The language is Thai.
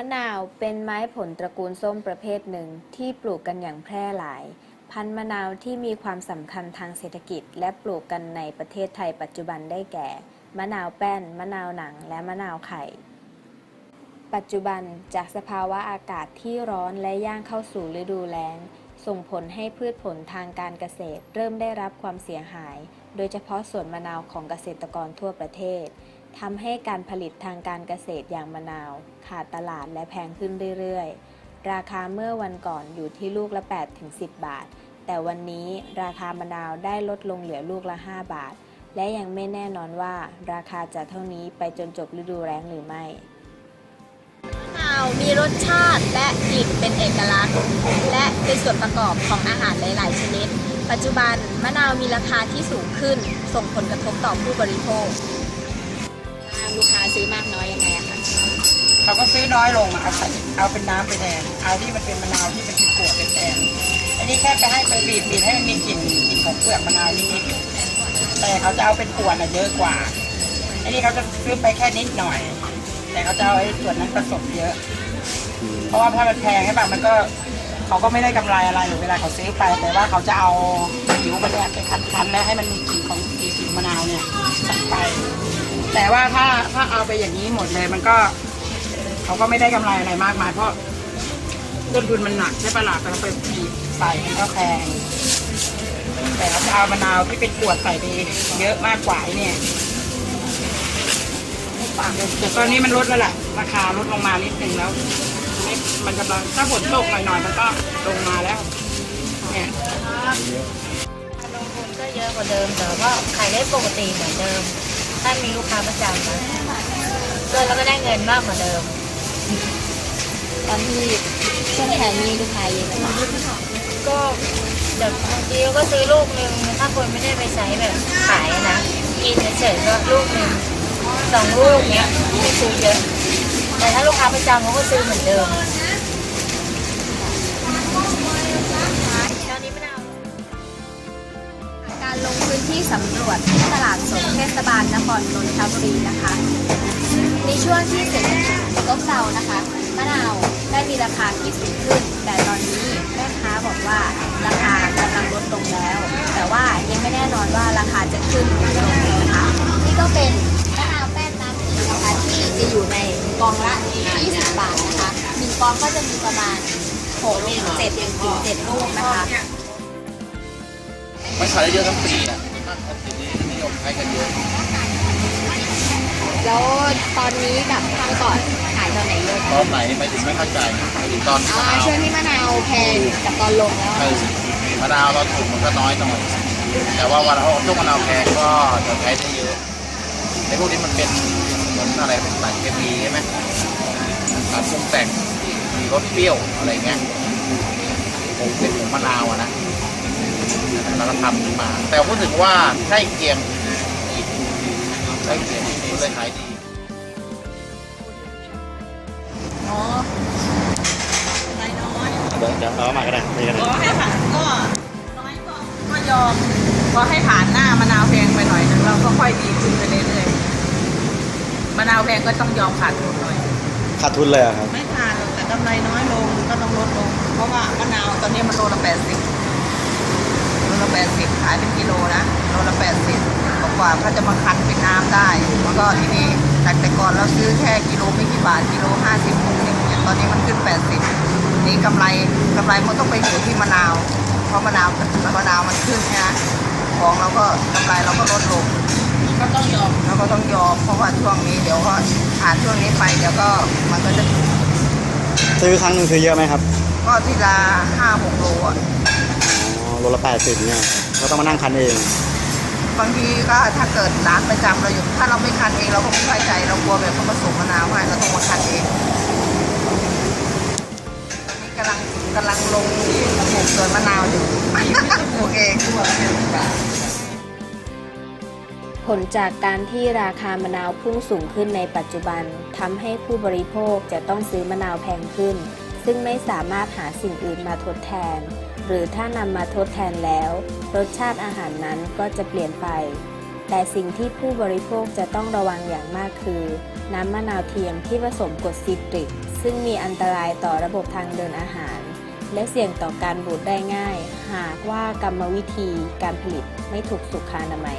ะนาวเป็นไม้ผลตระกูลส้มประเภทหนึ่งที่ปลูกกันอย่างแพร่หลาย พันธุ์มะนาวที่มีความสำคัญทางเศรษฐกิจ และปลูกกันในประเทศไทยปัจจุบันได้แก่ มะนาวแป้น มะนาวหนัง และมะนาวไข่ ปัจจุบันจากสภาวะอากาศที่ร้อนและย่างเข้าสู่ฤดูแล้ง ส่งผลให้พืชผลทางการเกษตร เริ่มได้รับความเสียหาย โดยเฉพาะสวนมะนาวของเกษตรกรทั่วประเทศ ทำให้การผลิตทางการเกษตรอย่างมะนาว ขาดตลาดและแพงขึ้นเรื่อยๆ ราคาเมื่อวันก่อนอยู่ที่ลูกละ 8-10 บาท แต่วันนี้ราคามะนาวได้ลดลงเหลือลูกละ 5 บาท และยังไม่แน่นอนว่าราคาจะเท่านี้ไปจนจบฤดูแล้งหรือไม่มะนาวมีรสชาติและกลิ่นเป็นเอกลักษณ์ และเป็นส่วนประกอบของอาหารหลาย ๆ ชนิด ปัจจุบันมะนาวมีราคาที่สูงขึ้น ส่งผลกระทบต่อผู้บริโภค ลูกค้าซื้อมากน้อยยังไงอะคะเขาก็ซื้อน้อยลงอะเอาใส่เอาเป็นน้ำไปแทนเอาที่มันเป็นมะนาวที่มันเป็นขวดเป็นแทนอันนี้แค่ไปให้ไปบีบบีบให้มันมีกลิ่นกลิ่นของเปลือกมะนาวนิดๆแต่เขาจะเอาเป็นขวดอะเยอะกว่า อันนี้เขาจะซื้อไปแค่นิดหน่อย แต่เขาจะเอาไอ้ส่วนนั้นผสมเยอะ เพราะว่าถ้ามันแพงใช่ป่ะมันก็เขาก็ไม่ได้กำไรอะไรหรือเวลาเขาซื้อไป แต่ว่าเขาจะเอาผิวมันเนี่ยไปคั้นๆแล้วให้มันมีกลิ่นของกลิ่นมะนาวเนี่ยใส่ไป แต่ว่าถ้าถ้าเอาไปอย่างนี้หมดเลยมันก็ เขาก็ไม่ได้กำไรอะไรมากมาย เพราะต้นทุนมันหนักใช่ปะล่ะเราไปบีบใส่มันก็แพงแต่เราจะเอามะนาวที่เป็นขวดใส่ไปเยอะมากกว่าเนี่ยแต่ตอนนี้มันลดแล้วแหละราคาลดลงมานิดนึงแล้วไม่มันกำลังถ้าฝนตกหน่อยๆมันก็ลงมาแล้วเนี่ยลงทุนก็เยอะกว่าเดิมแต่ว่าขายได้ปกติเหมือนเดิม ถ้ามีลูกค้าประจำนะเกินแล้วก็ได้เงินมากกว่าเดิม ตอนที่ช่วงแถวนี้ลูกค้าเยอะไหมคะก็แบบบางทีเราก็ซื้อลูกหนึ่งถ้าคนไม่ได้ไปใช้แบบขายนะ กินเฉยๆก็ลูกหนึ่งสองลูกเนี้ยไม่ซื้อเยอะ แต่ถ้าลูกค้าประจำเขาก็ซื้อเหมือนเดิมตอนนี้มะนาวการลงพื้นที่สำรวจที่ตลาดสดเทศบาลนครนนทบุรีนะคะ ในช่วงที่เศรษฐกิจซบเซานะคะมะนาวได้มีราคาที่สูงขึ้น แต่ตอนนี้แม่ค้าบอกว่าราคากำลังลดลงแล้ว แต่ว่ายังไม่แน่นอนว่าราคาจะขึ้นหรือลงนะคะนี่ก็เป็นมะนาวแป้นน้ำสีนะคะที่จะอยู่ในกองละ20บาทนะคะหนึ่งกองก็จะมีประมาณ6ถึง7ถึง7ลูกนะคะมันขายได้เยอะทั้งปีอะ นี้นิยมใช้กันเยอะแล้วตอนนี้กับครั้งก่อนขายตอนไหนเยอะตอนไหนไปถึงไม่เข้าใจไปถึงตอนอ่ามะนาวช่วงที่มะนาวแพงกับตอนลงแล้วใช่มะนาวเราถูกมันก็น้อยหน่อยแต่ว่าวันเราช่วงมะนาวแพงก็จะใช้ได้เยอะไอ้พวกนี้มันเป็นเหมือนอะไรเป็นสารเคมีใช่ไหมสารปรุงแต่งมีรสเปรี้ยวอะไรเงี้ยผมเป็นของมะนาวอะนะแล้วก็ทำขึ้นมา แต่พูดถึงว่าใกล้เคียง ใกล้เคียงก็เลยขายดีอ๋อน้อยน้อยเดี๋ยวเดี๋ยวเอามาก็ได้นี่ก็ได้ก็ให้ผ่านก็น้อยก็ก็ยอมพอให้ผ่านหน้ามะนาวแพงไปหน่อยนึงเราก็ค่อยดีขึ้นไปเรื่อยๆมะนาวแพงก็ต้องยอมขาดทุนหน่อย ขาดทุนเลยเหรอครับ ไม่ขาดหรอกแต่กำไรน้อยลงก็ต้องลดลง เพราะว่ามะนาวตอนนี้มันโลละแปดสิบโลละแปดสิบขายเป็นกิโลนะโลละแปดสิบ กว่าเขาจะมาคั้นเป็นน้ำได้แล้วก็ทีนี้จากแต่ก่อนเราซื้อแค่กิโลไม่กี่บาทกิโลห้าสิบหกสิบตอนนี้มันขึ้นแปดสิบนี่กำไรกำไรมันต้องไปอยู่ที่มะนาว เพราะมะนาวมะนาวมันขึ้นนะของเราก็กำไรเราก็ลดลงก็ต้องยอมเราก็ต้องยอมเพราะว่าช่วงนี้เดี๋ยวก็ผ่านช่วงนี้ไปเดี๋ยวก็มันก็จะซื้อครั้งหนึงซื้อเยอะไหมครับ ก็ทีละห้าหกโลอะอ๋อโลละแปดสิบเนี่ยเราต้องมานั่งคันเอง บางทีก็ถ้าเกิดร้านประจำเราอยู่ ถ้าเราไม่คันเองเราก็ไม่ไว้ใจเรากลัวแบบเขาผสมมะนาวให้เราต้องมาคันเองตอนนี้กำลังกำลังลงปลูกสวนมะนาวอยู่ปลูกเองผลจากการที่ราคามะนาวพุ่งสูงขึ้นในปัจจุบันทำให้ผู้บริโภคจะต้องซื้อมะนาวแพงขึ้น ซึ่งไม่สามารถหาสิ่งอื่นมาทดแทน หรือถ้านำมาทดแทนแล้ว รสชาติอาหารนั้นก็จะเปลี่ยนไป แต่สิ่งที่ผู้บริโภคจะต้องระวังอย่างมากคือ น้ำมะนาวเทียมที่ผสมกรดซิตริก ซึ่งมีอันตรายต่อระบบทางเดินอาหาร และเสี่ยงต่อการบูดได้ง่าย หากว่ากรรมวิธีการผลิตไม่ถูกสุขอนามัย